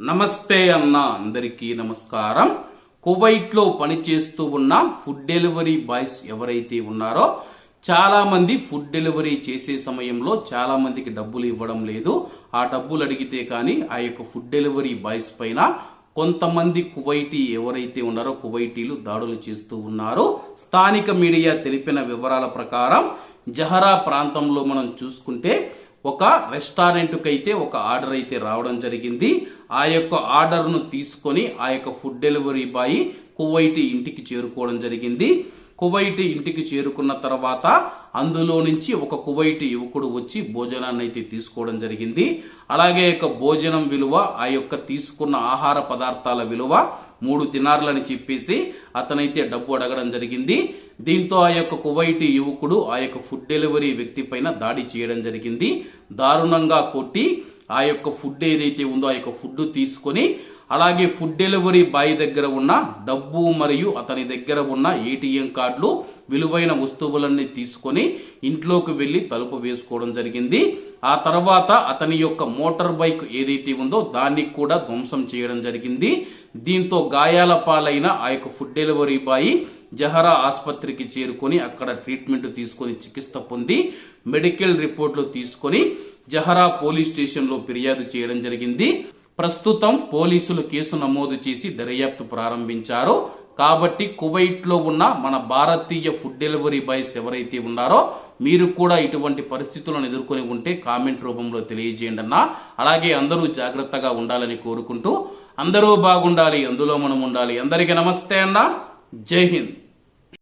నమస్తే అన్న అందరికీ నమస్కారం. కువైట్లో పనిచేస్తూ ఉన్న ఫుడ్ డెలివరీ బాయ్స్ ఎవరైతే ఉన్నారో చాలా మంది ఫుడ్ డెలివరీ చేసే సమయంలో చాలా మందికి డబ్బులు ఇవ్వడం లేదు. ఆ డబ్బులు అడిగితే కానీ ఆ యొక్క ఫుడ్ డెలివరీ బాయ్స్ పైన కొంతమంది కువైటీ ఎవరైతే ఉన్నారో కువైటీలు దాడులు చేస్తూ ఉన్నారు. స్థానిక మీడియా తెలిపిన వివరాల ప్రకారం జహరా ప్రాంతంలో మనం చూసుకుంటే ఒక రెస్టారెంట్కి అయితే ఒక ఆర్డర్ అయితే రావడం జరిగింది. ఆ యొక్క ఆర్డర్ను తీసుకొని ఆ యొక్క ఫుడ్ డెలివరీ బాయ్ కువైట్ ఇంటికి చేరుకోవడం జరిగింది. కువైట్ ఇంటికి చేరుకున్న తర్వాత అందులో నుంచి ఒక కువైట్ యువకుడు వచ్చి భోజనాన్ని అయితే తీసుకోవడం జరిగింది. అలాగే యొక్క భోజనం విలువ ఆ యొక్క తీసుకున్న ఆహార పదార్థాల విలువ మూడు దినార్లని చెప్పేసి అతనైతే డబ్బు అడగడం జరిగింది. దీంతో ఆ యొక్క కువైటి యువకుడు ఆ యొక్క ఫుడ్ డెలివరీ వ్యక్తి పైన దాడి చేయడం జరిగింది. దారుణంగా కొట్టి ఆ యొక్క ఫుడ్ ఏదైతే ఉందో ఆ యొక్క ఫుడ్ తీసుకొని అలాగే ఫుడ్ డెలివరీ బాయ్ దగ్గర ఉన్న డబ్బు మరియు అతని దగ్గర ఉన్న ఏటీఎం కార్డులు విలువైన వస్తువులన్నీ తీసుకొని ఇంట్లోకి వెళ్ళి తలుపు వేసుకోవడం జరిగింది. ఆ తర్వాత అతని యొక్క మోటార్ బైక్ ఏదైతే ఉందో దాన్ని కూడా ధ్వంసం చేయడం జరిగింది. దీంతో గాయాల పాలైన ఆ యొక్క ఫుడ్ డెలివరీ బాయ్ జహరా ఆసుపత్రికి చేరుకొని అక్కడ ట్రీట్మెంట్ తీసుకొని చికిత్స పొంది మెడికల్ రిపోర్ట్లు తీసుకొని జహరా పోలీస్ స్టేషన్లో ఫిర్యాదు చేయడం జరిగింది. ప్రస్తుతం పోలీసులు కేసు నమోదు చేసి దర్యాప్తు ప్రారంభించారు. కాబట్టి కువైట్లో ఉన్న మన భారతీయ ఫుడ్ డెలివరీ బాయ్స్ ఎవరైతే ఉన్నారో మీరు కూడా ఇటువంటి పరిస్థితులను ఎదుర్కొని ఉంటే కామెంట్ రూపంలో తెలియజేయండి అన్న. అలాగే అందరూ జాగ్రత్తగా ఉండాలని కోరుకుంటూ అందరూ బాగుండాలి అందులో మనం ఉండాలి. అందరికీ నమస్తే అన్న. జై హింద్.